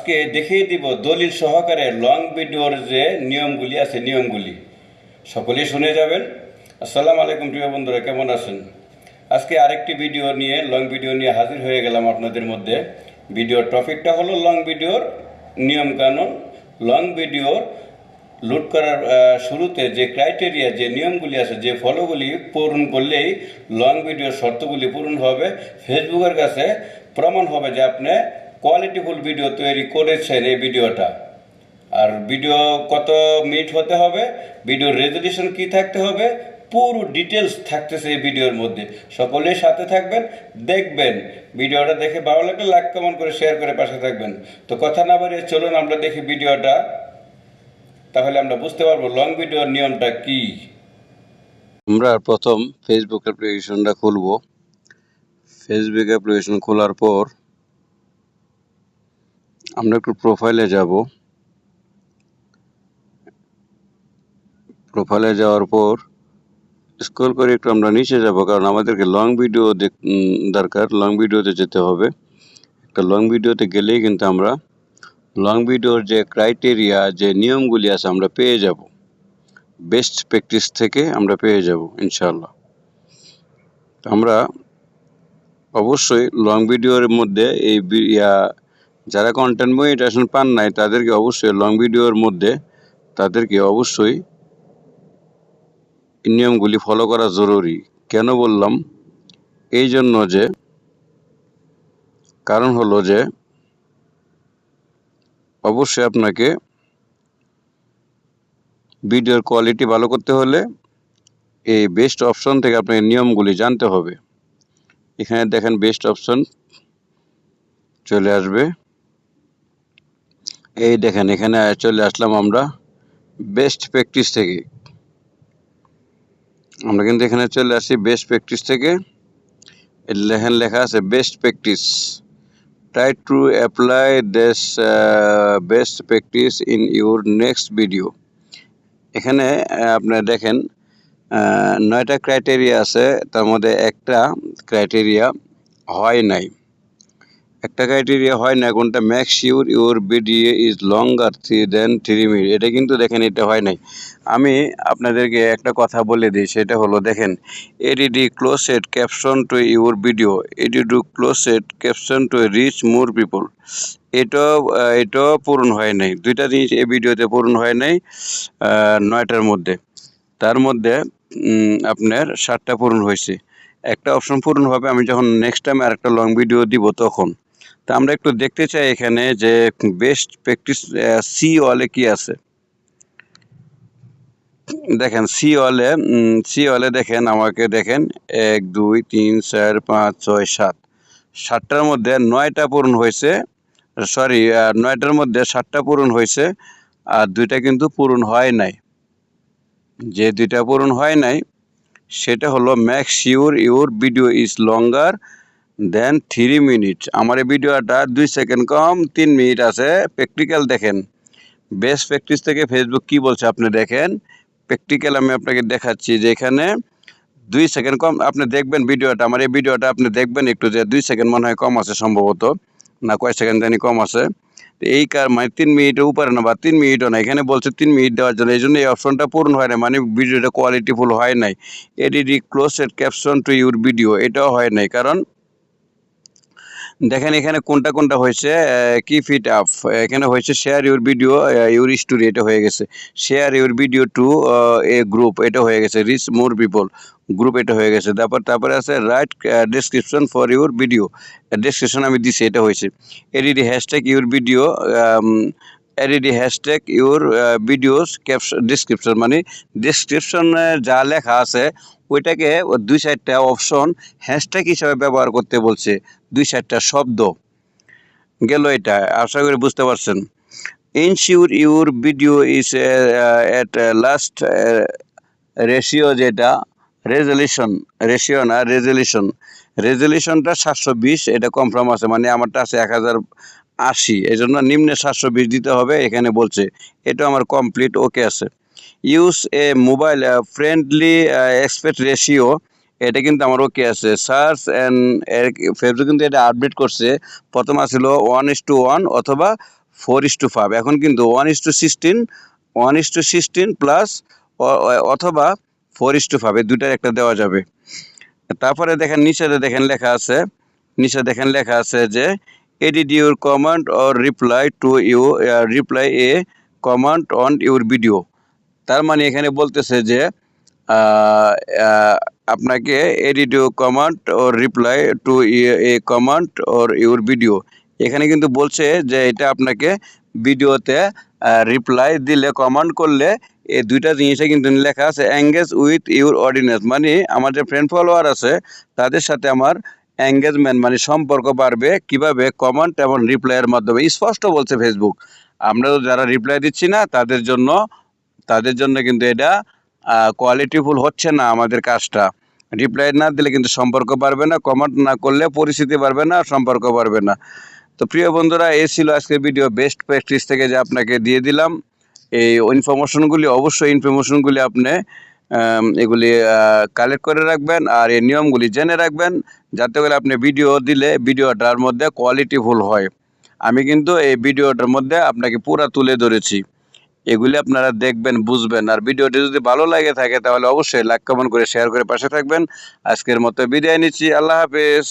আজকে দেখিয়ে দিব দলিল সহকারে লং ভিডিওর যে নিয়মগুলি আছে, নিয়মগুলি। সকলেই শুনে যাবেন। আসসালামু আলাইকুম প্রিয় বন্ধুরা, কেমন আছেন? আজকে আরেকটি ভিডিও নিয়ে, লং ভিডিও নিয়ে হাজির হয়ে গেলাম আপনাদের মধ্যে। ভিডিওর টপিকটা হলো লং ভিডিওর নিয়মকানুন। লং ভিডিওর লোড করার শুরুতে যে ক্রাইটেরিয়া, যে নিয়মগুলি আছে, যে ফলোগুলি পূরণ করলেই লং ভিডিওর শর্তগুলি পূরণ হবে। ফেসবুকের কাছে প্রমাণ হবে যে আপনি কোয়ালিটিফুল ভিডিও তৈরি করেছেন এই ভিডিওটা। আর ভিডিও কত মিনিট হতে হবে ভিডিওর রেজলিউশন কি থাকতে হবে, পুরো ডিটেলস থাকতেছে এই ভিডিওর মধ্যে। সকলেই সাথে থাকবেন, দেখবেন। ভিডিওটা দেখে ভালো লাগলে লাইক কমেন্ট করে শেয়ার করে পাশে থাকবেন। তো কথা না বাড়িয়ে চলুন আমরা দেখি ভিডিওটা। তাহলে আমরা বুঝতে পারব লং ভিডিওর নিয়মটা কি। আমরা প্রথম ফেসবুক অ্যাপ্লিকেশনটা খুলব। ফেসবুক অ্যাপ্লিকেশন খোলার পর আমরা একটু প্রোফাইলে যাব। প্রোফাইলে যাওয়ার পর স্ক্রল করে একটু আমরা নিচে যাব, কারণ আমাদেরকে লং ভিডিও দরকার। লং ভিডিওতে যেতে হবে। একটা লং ভিডিওতে গেলেই কিন্তু আমরা লং ভিডিওর যে ক্রাইটেরিয়া যে নিয়মগুলি আছে, আমরা পেয়ে যাব। বেস্ট প্র্যাকটিস থেকে আমরা পেয়ে যাব ইনশাল্লাহ আমরা অবশ্যই লং ভিডিওর মধ্যে এই যারা কন্টেন্ট মনিটাইজেশন পান নাই, তাদেরকে অবশ্যই লং ভিডিওর মধ্যে তাদেরকে অবশ্যই নিয়মগুলি ফলো করা জরুরি। কেন বললাম? এই জন্য যে, কারণ হলো যে, অবশ্যই আপনাকে ভিডিওর কোয়ালিটি ভালো করতে হলে এই বেস্ট অপশন থেকে আপনাকে নিয়মগুলি জানতে হবে। এখানে দেখেন বেস্ট অপশন চলে আসবে। এই দেখেন, এখানে চলে আসলাম আমরা বেস্ট প্র্যাকটিস থেকে। আমরা কিন্তু এখানে চলে আসি বেস্ট প্র্যাকটিস থেকে। লেখেন লেখা আছে best practice try to apply this best practice in your next video এখানে আপনার দেখেন নয়টা ক্রাইটেরিয়া আছে, তার মধ্যে একটা ক্রাইটেরিয়া হয় নাই। একটা ক্রাইটেরিয়া হয় না কোনটা max your your video is longer three then three minute এটা কিন্তু দেখেন এটা হয় নাই। আমি আপনাদেরকে একটা কথা বলে দিই সেটা হলো দেখেন add closed caption to your video add do closed caption to reach more people এটাও আহ, এটাও পূরণ হয় নাই। দুইটা জিনিস এই ভিডিওতে পূরণ হয় নাই নয়টার মধ্যে। তার মধ্যে আপনার ষাটটা পূরণ হয়েছে। একটা অপশন পূরণ হবে আমি যখন নেক্সট টাইম আর একটা লং ভিডিও দিব তখন। তা আমরা একটু দেখতে চাই এখানে যে বেস্ট প্র্যাকটিস সি ওয়ালে কি আছে? দেখেন, সি ওয়ালে সি ওয়ালে দেখেন, আমাকে দেখেন, এক, দুই, তিন, চার, পাঁচ, ছয়, সাত। সাতটার মধ্যে নয়টা পূরণ হয়েছে, সরি নয়টার মধ্যে সাতটা পূরণ হয়েছে, আর দুইটা কিন্তু পূরণ হয় নাই। যে দুইটা পূরণ হয় নাই, সেটা হলো max your your video is longer then three minute আমার এই ভিডিওটা দুই সেকেন্ড কম, তিন মিনিট আছে। প্র্যাকটিক্যাল দেখেন। বেস্ট প্র্যাকটিস থেকে ফেসবুক কি বলছে আপনি দেখেন। প্র্যাকটিক্যাল আমি আপনাকে দেখাচ্ছি যে এখানে দুই সেকেন্ড কম। আপনি দেখবেন ভিডিওটা, আমার এই ভিডিওটা আপনি দেখবেন একটু যে দুই সেকেন্ড মনে হয় কম আছে সম্ভবত। না কয় সেকেন্ড জানি কম আছে। এই কার মানে তিন মিনিটের উপরে না বা তিন মিনিটও না। এখানে বলছে তিন মিনিট দেওয়ার জন্য। এই জন্য এই অপশনটা পূরণ হয় না মানে ভিডিওটা কোয়ালিটিফুল হয় নাই। Add closed caption to your video এটাও হয় নাই। কারণ দেখেন এখানে কোনটা কোনটা হয়েছে কি ফিট আপ এখানে হয়েছে share your video your story এটা হয়ে গেছে। Share your video to a group এটা হয়ে গেছে। রিচ মোর পিপল গ্রুপ এটা হয়ে গেছে। তারপর, তারপরে আছে write description for your video description আমি দিছি, এটা হয়েছে। Add hashtag your video add hashtag your videos caption description মানে ডিসক্রিপশনে যা লেখা আছে, ওইটাকে দুই চারটা অপশন হ্যাশট্যাগ হিসাবে ব্যবহার করতে বলছে, দুই চারটা শব্দ। গেল এটা, আশা করি বুঝতে পারছেন। Ensure your video is at last ratio যেটা রেজলিউশন রেশিও না রেজলিউশন রেজলিউশনটা সাতশো বিশ, এটা কনফার্ম আছে মানে আমারটা আছে এক হাজার আশি এই জন্য নিম্নে সাতশো বিশ দিতে হবে, এখানে বলছে, এটা আমার কমপ্লিট ওকে আছে। Use a mobile friendly aspect ratio এটা কিন্তু আমার ওকে আছে। সার্চ অ্যান্ড ফেসবুক কিন্তু এটা আপডেট করছে। প্রথম আসছিল ওয়ান ইস টু ওয়ান অথবা ফোর ইস টু ফাইভ এখন কিন্তু one is to sixteen one is to sixteen plus অথবা ফোর ইস টু ফাইভ এই দুইটার একটা দেওয়া যাবে। তারপরে দেখেন নিচে দেখেন লেখা আছে নিচে দেখেন লেখা আছে যে edit your comment or reply to you reply a comment on your video তার মানে এখানে বলতেছে যে আপনাকে edit your comment or reply to a comment or your video এখানে কিন্তু বলছে যে, এটা আপনাকে ভিডিওতে রিপ্লাই দিলে কমান্ড করলে এই দুইটা জিনিসে কিন্তু লেখা আছে এঙ্গেজ উইথ ইউর অডিয়েন্স মানে আমার যে ফ্রেন্ড ফলোয়ার আছে, তাদের সাথে আমার এঙ্গেজমেন্ট মানে সম্পর্ক বাড়বে, কীভাবে কমেন্ট এবং রিপ্লাইয়ের মাধ্যমে, স্পষ্ট বলছে ফেসবুক আমরা যারা রিপ্লাই দিচ্ছি না, তাদের জন্য তাদের জন্য কিন্তু এটা কোয়ালিটিফুল হচ্ছে না আমাদের কাজটা। রিপ্লাই না দিলে কিন্তু সম্পর্ক বাড়বে না কমেন্ট না করলে পরিস্থিতি বাড়বে না, সম্পর্ক বাড়বে না। তো প্রিয় বন্ধুরা, এই ছিল আজকের ভিডিও বেস্ট প্র্যাকটিস থেকে যে আপনাকে দিয়ে দিলাম। এই ইনফরমেশনগুলি অবশ্যই ইনফরমেশনগুলি আপনি এগুলি কালেক্ট করে রাখবেন আর এই নিয়মগুলি জেনে রাখবেন যাতে করে আপনি ভিডিও দিলে ভিডিওটার মধ্যে কোয়ালিটি কোয়ালিটিফুল হয়। আমি কিন্তু এই ভিডিওটার মধ্যে আপনাকে পুরা তুলে ধরেছি। এগুলি আপনারা দেখবেন, বুঝবেন। আর ভিডিওটি যদি ভালো লাগে থাকে তাহলে অবশ্যই লাইক কমেন্ট করে শেয়ার করে পাশে থাকবেন। আজকের মতো বিদায় নিচ্ছি। আল্লাহ হাফেজ।